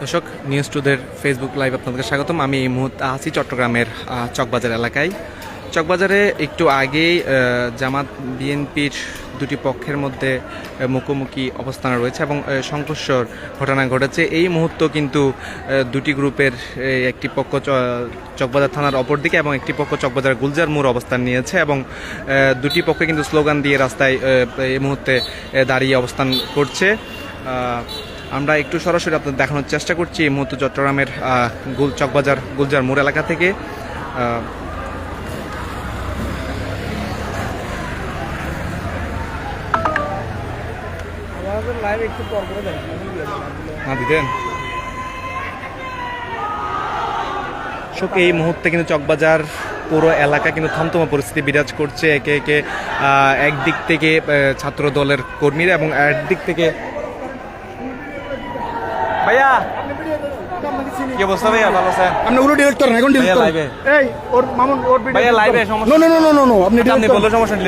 দর্শক news টুদের Facebook live আপনাদেরকে স্বাগতম। আমি এই মুহূর্তে আছি চট্টগ্রামের চকবাজার এলাকায়। চকবাজারে একটু আগেই জামাত বিএনপির দুটি পক্ষের মধ্যে মুখোমুখি অবস্থান রয়েছে এবং সংঘর্ষর ঘটনা ঘটেছে। এই মুহূর্ত কিন্তু দুটি গ্রুপের একটি পক্ষ চকবাজার থানার অপর দিকে এবং একটি পক্ষ চকবাজার গুলজার মোড় অবস্থান নিয়েছে এবং দুটি পক্ষে কিন্তু স্লোগান দিয়ে রাস্তায় এই মুহূর্তে দাঁড়িয়ে অবস্থান করছে। আমরা একটু সরাসরি আপনাদের দেখানোর চেষ্টা করছি এই মুহূর্তে চট্টগ্রামের গুল চকবাজার গুলজার মোড় এলাকা থেকে। এই মুহূর্তে কিন্তু চকবাজার পুরো এলাকা কিন্তু থমথমা পরিস্থিতি বিরাজ করছে। একে একে একদিক থেকে ছাত্র দলের কর্মীরা এবং একদিক থেকে ভাইয়া। কি অবস্থা ভাইয়া? ভালো আছেন? আপনি ওগুলো ডিলিট করেন এখন ডিলিট করেন এই ওর মামুন ওর ভিডিও ভাইয়া লাইভে সমস্যা no no no no no আপনি আচ্ছা, আপনি delete সমস্যা নেই,